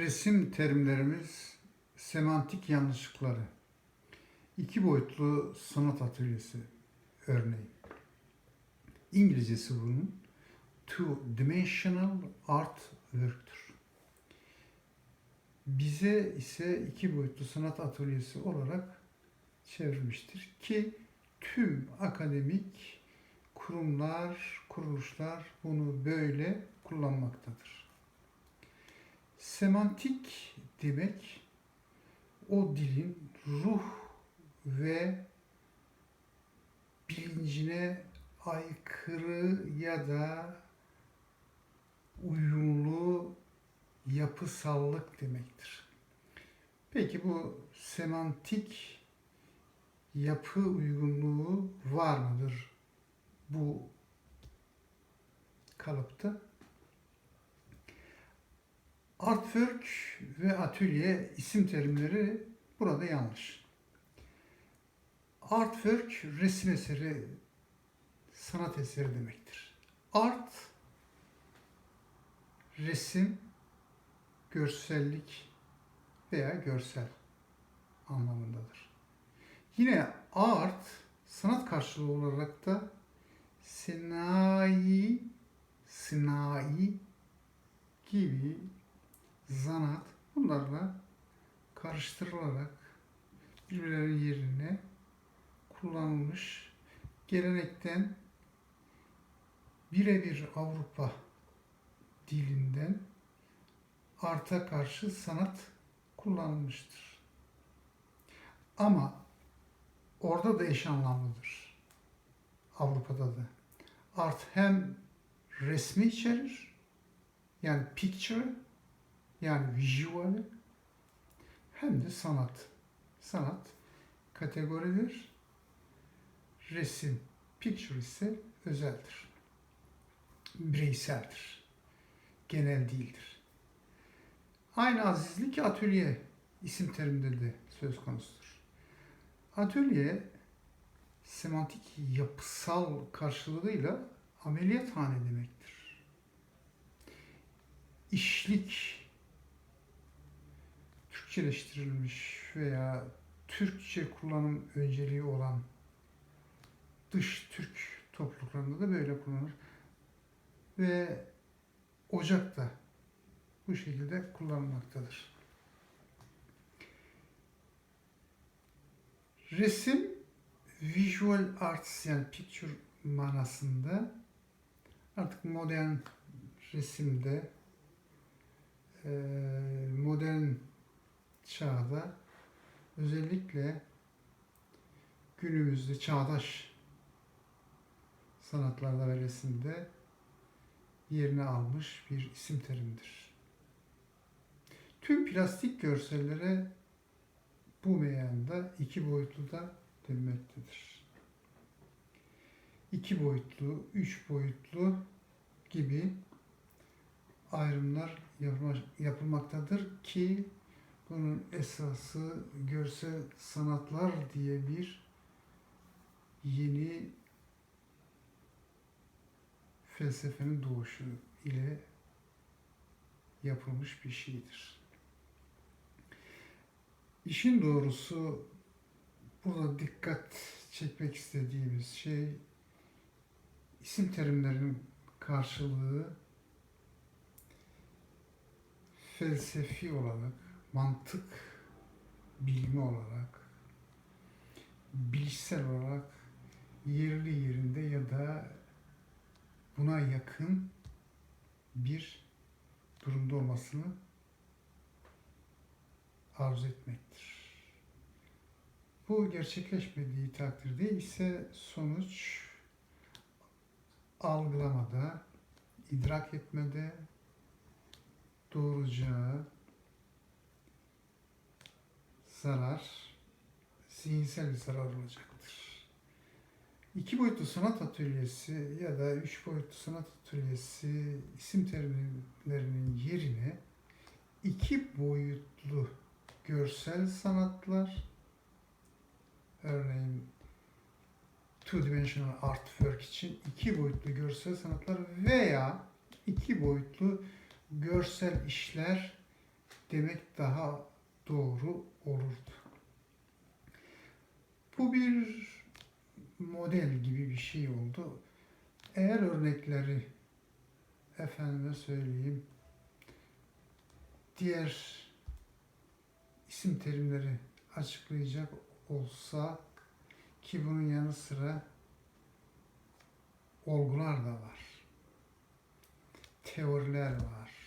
Resim terimlerimiz semantik yanlışlıkları. İki boyutlu sanat atölyesi örneğin. İngilizcesi bunun two-dimensional art work'tür. Bize ise iki boyutlu sanat atölyesi olarak çevrilmiştir ki tüm akademik kurumlar, kuruluşlar bunu böyle kullanmaktadır. Semantik demek o dilin ruh ve bilincine aykırı ya da uyumlu yapısallık demektir. Peki bu semantik yapı uygunluğu var mıdır bu kalıpta? Artwork ve atölye isim terimleri burada yanlış. Artwork resim eseri, sanat eseri demektir. Art resim, görsellik veya görsel anlamındadır. Yine art sanat karşılığı olarak da sinayi, sinayi gibi zanaat bunlarla karıştırılarak birbirlerinin yerine kullanılmış gelenekten birebir Avrupa dilinden arta karşı sanat kullanılmıştır. Ama orada da eş anlamlıdır. Avrupa'da da. Art hem resmi içerir, yani picture, yani visual, hem de sanat. Sanat kategoridir. Resim, picture ise özeldir. Bireyseldir. Genel değildir. Aynı azizlik atölye isim teriminde de söz konusudur. Atölye semantik yapısal karşılığıyla ameliyathane demektir. İşlik Türkçeleştirilmiş veya Türkçe kullanım önceliği olan dış Türk topluluklarında da böyle kullanılır. Ve ocak da bu şekilde kullanılmaktadır. Resim visual arts yani picture manasında artık modern resimde modern çağda özellikle günümüzde çağdaş sanatlarda ve resimde yerini almış bir isim terimdir. Tüm plastik görsellere bu meyanda iki boyutlu da denmektedir. İki boyutlu, üç boyutlu gibi ayrımlar yapılma- yapılmaktadır ki bunun esası görsel sanatlar diye bir yeni felsefenin doğuşu ile yapılmış bir şeydir. İşin doğrusu burada dikkat çekmek istediğimiz şey isim terimlerinin karşılığı felsefi olarak, mantık bilimi olarak, bilişsel olarak yerli yerinde ya da buna yakın bir durumda olmasını arzu etmektir. Bu gerçekleşmediği takdirde ise sonuç algılamada, idrak etmede doğuracağı zarar zihinsel bir zarar olacaktır. İki boyutlu sanat atölyesi ya da üç boyutlu sanat atölyesi isim terimlerinin yerine iki boyutlu görsel sanatlar örneğin two dimensional artwork için iki boyutlu görsel sanatlar veya iki boyutlu görsel işler demek daha doğru olurdu. Bu bir model gibi bir şey oldu. Eğer örnekleri efendime söyleyeyim diğer isim terimleri açıklayacak olsa ki bunun yanı sıra olgular da var. Teoriler var.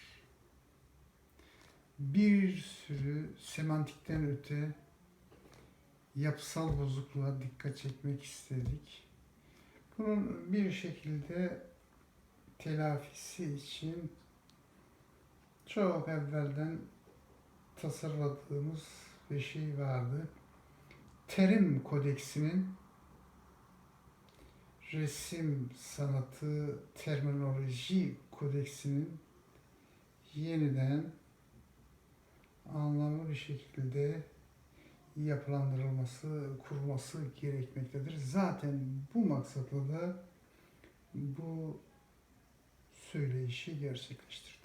Sürü semantikten öte yapısal bozukluğa dikkat çekmek istedik. Bunun bir şekilde telafisi için çok evvelden tasarladığımız bir şey vardı. Terim Kodeksinin resim sanatı terminoloji kodeksinin yeniden anlamlı bir şekilde yapılandırılması, kurulması gerekmektedir. Zaten bu maksatla da bu söyleyişi gerçekleştirdik.